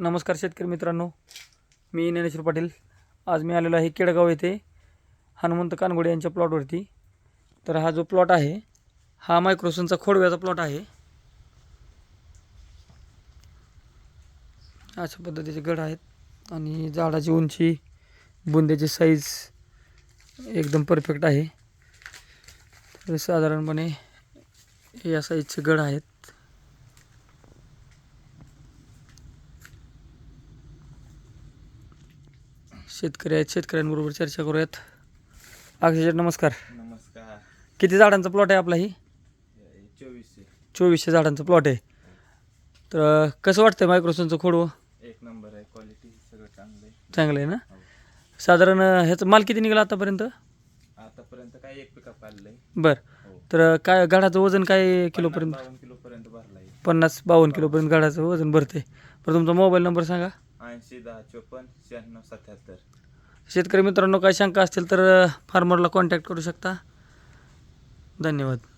नमस्कार शेतकरी मित्रांनो मी ज्ञानेश्वर पाटील. आज मी आलेलो आहे केडगाव येथे हनुमंत कानगोडे यांच्या प्लॉटवरती तर हा जो प्लॉट आहे हा मायक्रोसनचा खोडव्याचा प्लॉट आहे. अशा पद्धतीचे गड आहेत आणि झाडाची उंची बुंद्याची साईज एकदम परफेक्ट आहे. तर साधारणपणे या साईजचे गड आहेत. शेतकरी आहेत शेतकऱ्यांबरोबर चर्चा करूयात. अक्षय नमस्कार. नमस्कार. किती झाडांचा प्लॉट आहे आपला ही? चोवीसशे. चोवीसशे झाडांचा प्लॉट आहे. तर कसं वाटतंय मायक्रोसनचं खोडवं? एक नंबर आहे क्वालिटी सगळं चांगलं आहे. चांगलं आहे ना? साधारण अं, ह्याचं माल किती निघाला आतापर्यंत? आतापर्यंत काय एक पिकअप आलेलं आहे बरं. हो. तर काय गाडाचं वजन काय किलोपर्यंत? बावन्न किलोपर्यंत पन्नास बावन्न किलोपर्यंत गाडाचं वजन भरते बरं तुमचा मोबाईल नंबर सांगा. ऐंशी दहा चोपन्न शहाण्णव सत्याहत्तर. शेतकरी मित्रांनो काही शंका असतील तर फार्मरला कॉन्टॅक्ट करू शकता. धन्यवाद.